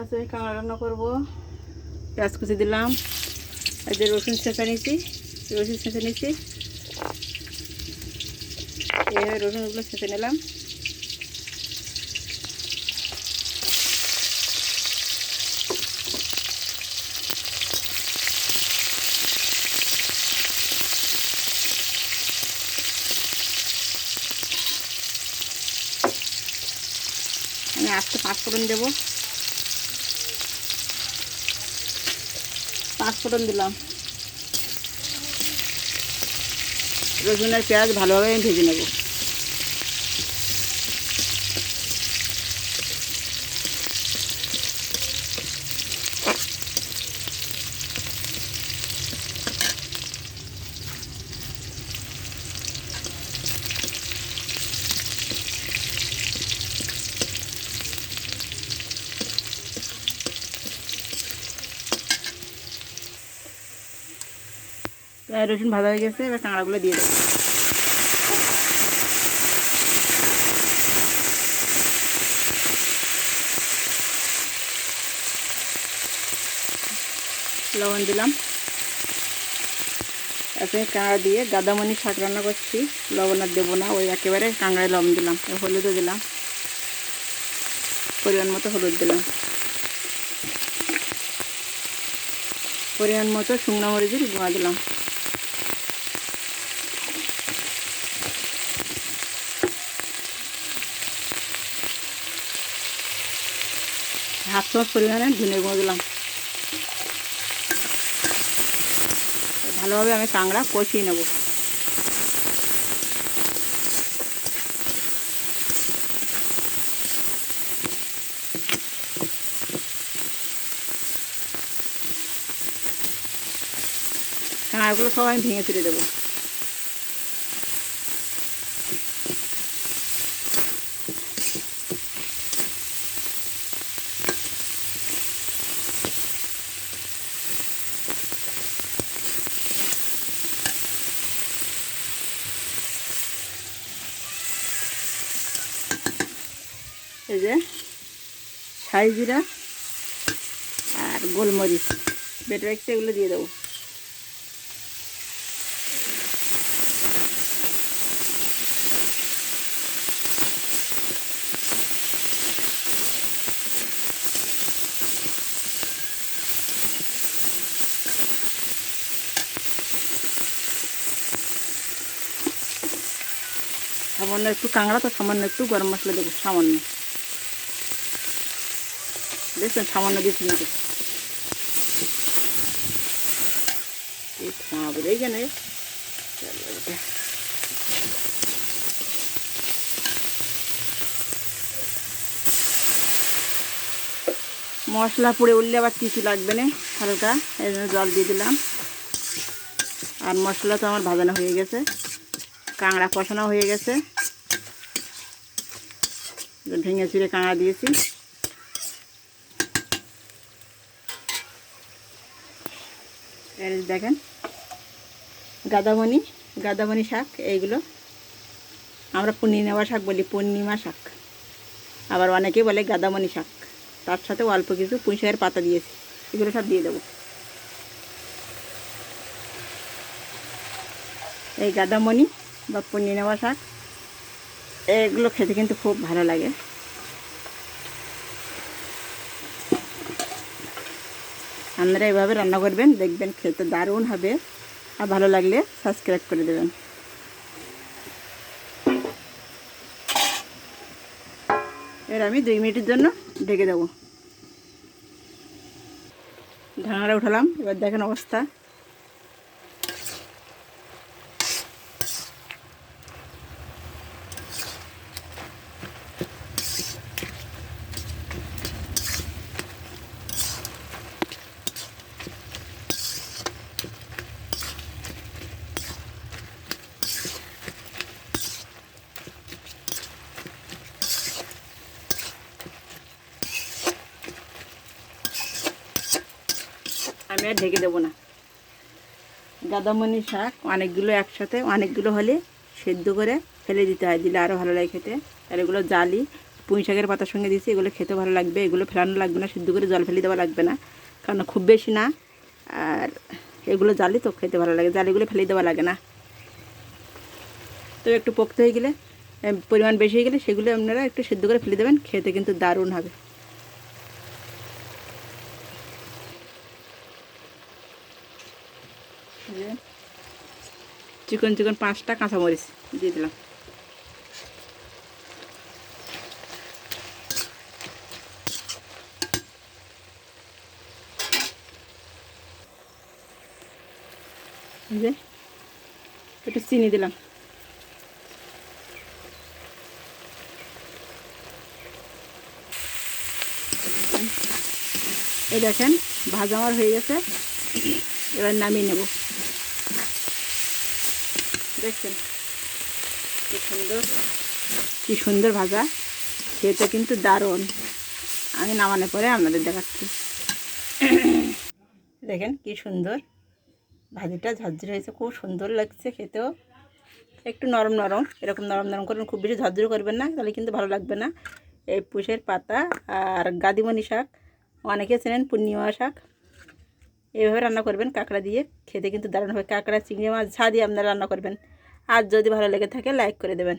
আজকে আমি কাঁকড়া রান্না করব। পেঁয়াজ কুচি দিলাম। এই যে রসুন ছেঁচা নিয়েছি। রসুন ছেঁচে নিয়েছি। এইভাবে রসুনগুলো ছেঁচে নিলাম। আমি আস্তে পাঁচ ফোড়ন দেবো। পাঁচ ফোড়ন দিলাম। রসুন আর পেঁয়াজ ভালোভাবে আমি ভেজে নেব। রসুন ভাজা হয়ে গেছে, এবার কাঁকড়াগুলো দিয়ে দেবো। লবণ দিলাম। এতে কাঁকড়া দিয়ে গাদামনি শাক রান্না করছি। লবণ আর দেবো না, ওই একেবারে কাঁকড়ায় লবণ দিলাম। হলুদও দিলাম। পরিমাণ মতো হলুদ দিলাম। পরিমাণ মতো শুকনো মরিচের গুঁড়া দিলাম। হাফ চামচ পরিমাণে ধনে গুঁড়ো দিলাম। ভালোভাবে আমি কাঁকড়া কষিয়ে নেব। কাঁকড়াগুলো সব আমি ভেঙে তুলে দেবো। এই যে জিরা আর গোলমরিচ বেটে রাখছি এগুলো দিয়ে দেবো। সামান্য একটু কাঁকড়া তো সামান্য একটু গরম মশলা দেবো, সামান্য। দেখছেন সামান্য নাকি খাওয়াবো মশলা পুড়ে উঠলে আবার কিছু লাগবে না, হালকা। এই জন্য জল দিয়ে দিলাম। আর মশলা তো আমার ভাজানো হয়ে গেছে। কাঁকড়া কষানো হয়ে গেছে। ভেঙে চিড়ে কাঁকড়া দিয়েছি। দেখেন গাদামণি গাদামণি শাক, এইগুলো আমরা পূর্ণিমা শাক বলি, পূর্ণিমা শাক। আবার অনেকে বলে গাদামণি শাক। তার সাথে অল্প কিছু পুঁই শাকের পাতা দিয়েছি, এগুলো সব দিয়ে দেবো। এই গাদামণি বা পূর্ণিমা শাক এগুলো খেতে কিন্তু খুব ভালো লাগে। আপনারা এভাবে রান্না করবেন, দেখবেন খেতে দারুণ হবে। আর ভালো লাগলে সাবস্ক্রাইব করে দেবেন। এবার আমি দুই মিনিটের জন্য ঢেকে দেবো। ঢাকনাটা উঠালাম, এবার দেখেন অবস্থা। আমি আর ঢেকে দেবো না। গাদামনি শাক অনেকগুলো একসাথে, অনেকগুলো হলে সেদ্ধ করে ফেলে দিতে হয়, দিলে আরও ভালো লাগে খেতে। আর এগুলো জালি, পুঁই শাকের পাতার সঙ্গে দিয়েছি, এগুলো খেতে ভালো লাগবে, এগুলো ফেলানো লাগবে না, সিদ্ধ করে জল ফেলে দেওয়া লাগবে না, কারণ খুব বেশি না। আর এগুলো জালি তো খেতে ভালো লাগে, জালিগুলো ফেলে দেওয়া লাগে না। তো একটু পোক্ত হয়ে গেলে পরিমাণ বেশি হয়ে গেলে সেগুলো আপনারা একটু সিদ্ধ করে ফেলে দেবেন, খেতে কিন্তু দারুণ হবে এই যে চিকন চিকন পাঁচটা কাঁচামরিচ দিয়ে দিলাম। যে একটু চিনি দিলাম। এই দেখেন, ভাজা আমার হয়ে গেছে। এবার নামিয়ে নেব। দেখছেন? কি সুন্দর। কি সুন্দর ভাজা। খেতে কিন্তু দারুণ। আমি নামানোর পরে আপনাদের দেখাচ্ছি। দেখেন কি সুন্দর। ভাজিটা ঝরঝরে হয়েছে। খুব সুন্দর লাগছে খেতেও। একটু নরম নরম। এরকম নরম নরম করবেন, খুব বেশি ঝরঝরে করবেন না, তাহলে কিন্তু ভালো লাগবে না। এই পুষের পাতা আর গাদিমণি শাক। অনেকে চেনেন পূর্ণিমা শাক। এইভাবে রান্না করবেন কাঁকড়া দিয়ে। খেতে কিন্তু দারুণ হবে। কাঁকড়া, চিংড়ি মাছ, ঝা দিয়ে আপনারা রান্না করবেন। আর যদি ভালো লেগে থাকে লাইক করে দেবেন।